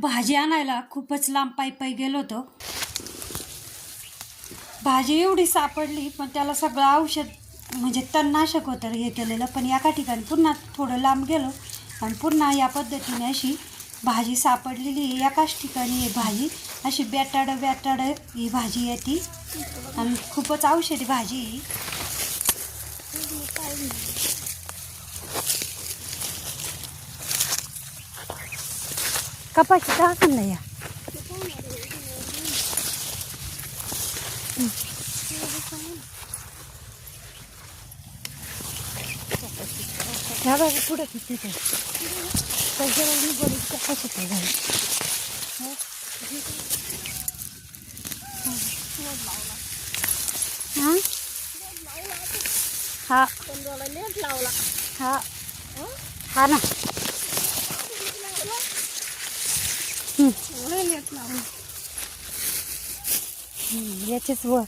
भाजी आणायला खूपच लांब पायी पायी गेलो होतो भाजी एवढी सापडली पण त्याला सगळं औषध म्हणजे तणनाशक होतं हे केलेलं पण एका ठिकाणी पुन्हा थोडं लांब गेलो आणि पुन्हा या पद्धतीने अशी भाजी सापडलेली आहे. एकाच ठिकाणी ही भाजी अशी बेटाडं बेटाडं ही भाजी येते आणि खूपच औषधी भाजी आहे ही. कपाशी टाकून नाही या ह्या बघा पुढं किती ते त्याच्यावर मी बरी कपाशी काय झाली हां हा हा हा ना याच्याच व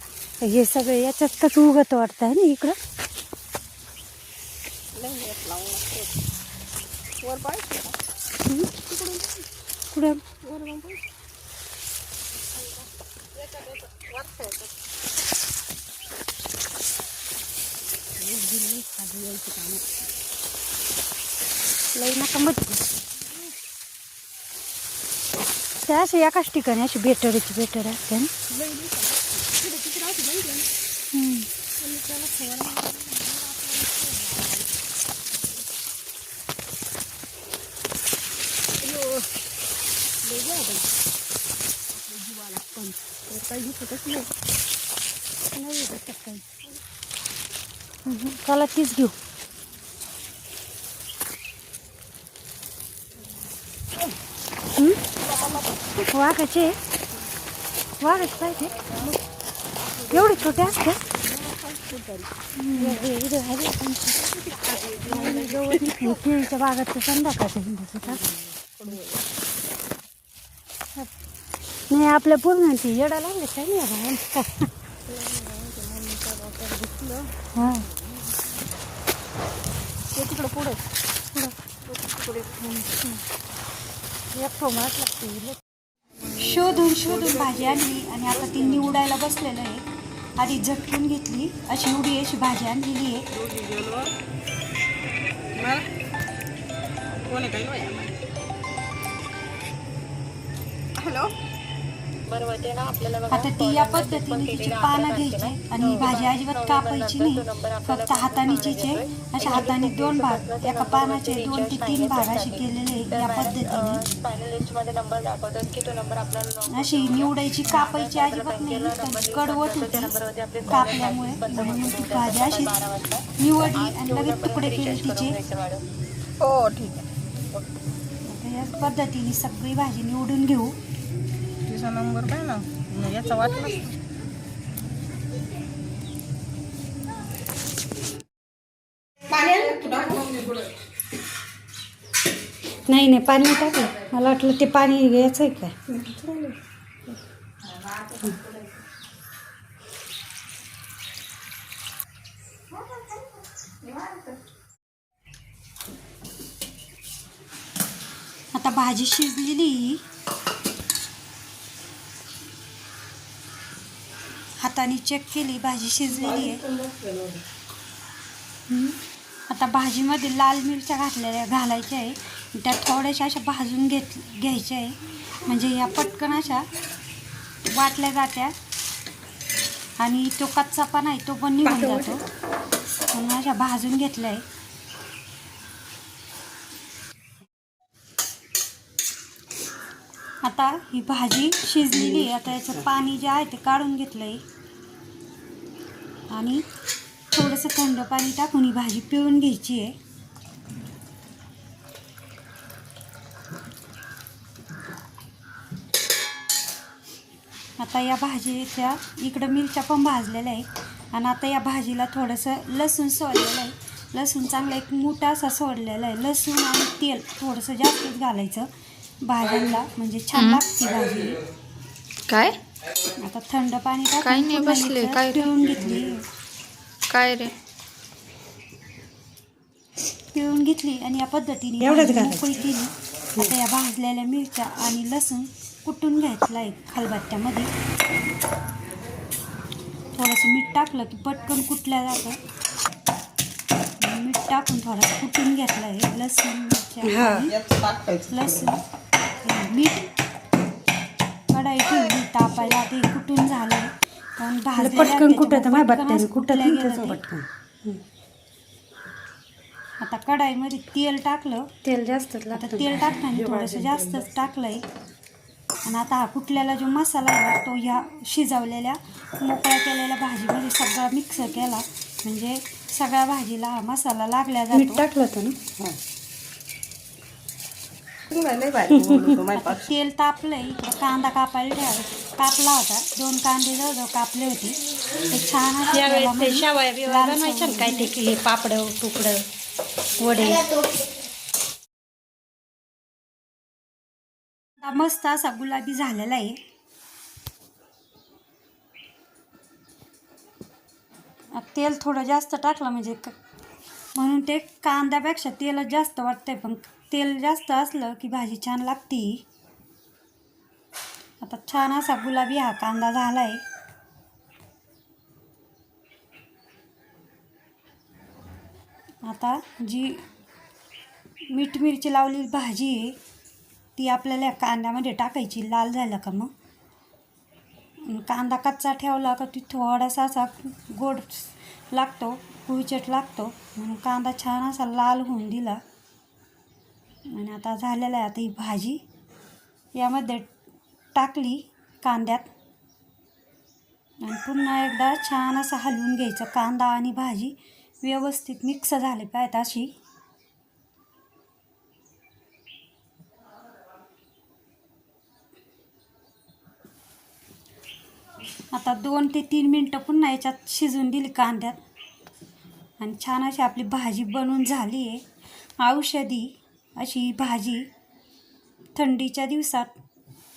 हे सगळं याच्यात उगत वाटतं आहे ना इकडं? कुठं? लई नका मत ते असे एकाच ठिकाणी अशी बेटरची बेटर असते ना हं. हं, चला तीच घेऊ वाघाचे वाघाचे पाहिजे एवढे छोटे असते केळीच्या बागात संध्याकाळचं नाही आपल्या पूर्ण ती येडा लागले काय नाही हा. तिकडं पुढे. शोधून शोधून भाजी आणली आणि आता ती निवडायला बसलेलं आहे. आधी झटकून घेतली अशी एवढी अशी भाजी आणलेली आहे. आता ती या पद्धतीने तिची पानं घ्यायची आणि ही भाजी अजिबात कापायची नाही. फक्त हाताने चिचे अशा हाताने दोन भाग एका पानाचे दोन ते तीन भाग असे केलेले या पद्धतीने. अशी निवडायची कापायची अजिबात नाही. तर कडवट होती. कापल्यामुळे. म्हणून ती भाजी अशी निवडली आणि लगेच तुकडे केले तिचे. हो ठीक आहे. पद्धतीने सगळी भाजी निवडून घेऊ. तिचा नंबर काय ना? याचा वाटला नाही नाही पाणी टाकलं. मला वाटलं ते पाणी घ्यायचं आहे काय आता भाजी शिजलेली. हाताने चेक केली भाजी शिजलेली आहे. आता भाजीमध्ये लाल मिरच्या घातलेल्या घालायच्या आहे. त्या थोड्याशा अशा भाजून घेत घ्यायच्या आहे. म्हणजे या पटकन अशा वाटल्या जात्या. आणि तो कच्चापणा आहे तो पण निघून जातो. म्हणून अशा भाजून घेतल्या आहे. आता ही भाजी शिजलेली आहे. आता याचं पाणी जे आहे ते काढून घेतलं आहे आणि थोडंसं थंड पाणी टाकून ही भाजी पिळून घ्यायची आहे. आता या भाजीच्या इकडं मिरच्या पण भाजलेल्या आहेत. आणि आता या भाजीला थोडंसं लसूण सोडलेलं आहे. लसूण चांगला एक मोठा असा सोडलेला आहे. लसूण आणि तेल थोडंसं जास्तच घालायचं. भाज्यांना म्हणजे छान लागते भाजी. काय? आता थंड पाणी टाकून काही नाही, पुन्हा बसले. मिरच्या काय रे? पिळून घेतली. काय रे? पिळून घेतली आणि या पद्धतीने एवढंच भाजी घालायचं. मोकळी केली. आता या भाजलेल्या मिरच्या आणि लसूण कुटून घ्यायचं आहे खलबत्त्यामध्ये. थोडंसं मीठ टाकलं की पटकन कुटल्या जातं. मीठ टाकून थोडंसं कुटून घेतलं आहे लसूण मिरच्या आणि लसूण. हे मीठ कढाई ठेवली तापायला ते कुटून झालं? पटकन कुठं तर असं कुठं. पटकन? आता कढाईमध्ये तेल टाकलं. तेल जास्तच आता लागतं. तेल टाकताना थोडंसं जास्तच टाकलंय. आणि आता हा कुटलेला जो मसाला आहे ना, तो ह्या शिजवलेल्या मोकळ्या केलेल्या भाजीमध्ये सगळा मिक्स केला. म्हणजे सगळ्या भाजीला हा मसाला लागल्या मीठ जातो टाकलं होतं ना भारी बोलतो माय आता तेल तापलंय. इकडं कांदा कापायला ठेवा कापला होता. दोन कांदे जवळजवळ कापले होते. ते छान असे तेलामध्ये लालसर काय ते हे पापड तुकडं वडे. आता मस्त असा गुलाबी झालेला आहे. तेल थोडं जास्त टाकलं म्हणजे क- म्हणून ते कांद्यापेक्षा तेलच जास्त वाटतंय पण तेल जास्त असलं की भाजी छान लागती. आता छान असा गुलाबी हा कांदा झाला आहे आता जी मीठ मिरची लावलेली भाजी आहे ती आपल्याला कांद्यामध्ये टाकायची लाल झालं का मग? कांदा कच्चा ठेवला का ती थोडासा असा गोड लागतो कुळचट लागतो. म्हणून कांदा छान असा लाल होऊन दिला. आणि आता झालेला आहे आता ही भाजी. यामध्ये टाकली कांद्यात. आणि पुन्हा एकदा छान असं हलवून घ्यायचं. कांदा आणि भाजी व्यवस्थित मिक्स झाले पाहिजेत अशी. आता दोन ते तीन मिनटं पुन्हा याच्यात शिजून दिली कांद्यात. आणि छान अशी आपली भाजी बनवून झाली आहे. औषधी अशी ही भाजी थंडीच्या दिवसात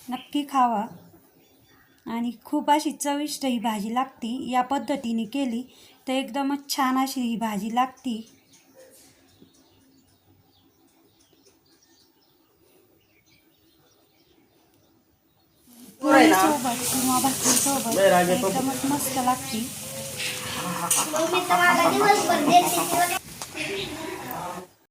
नक्की खावा. आणि खूप अशी चविष्ट ही भाजी लागती. या पद्धतीने केली तर एकदमच छान अशी ही भाजी लागती. सोबत किंवा भाकरीसोबत एकदमच मस्त लागती.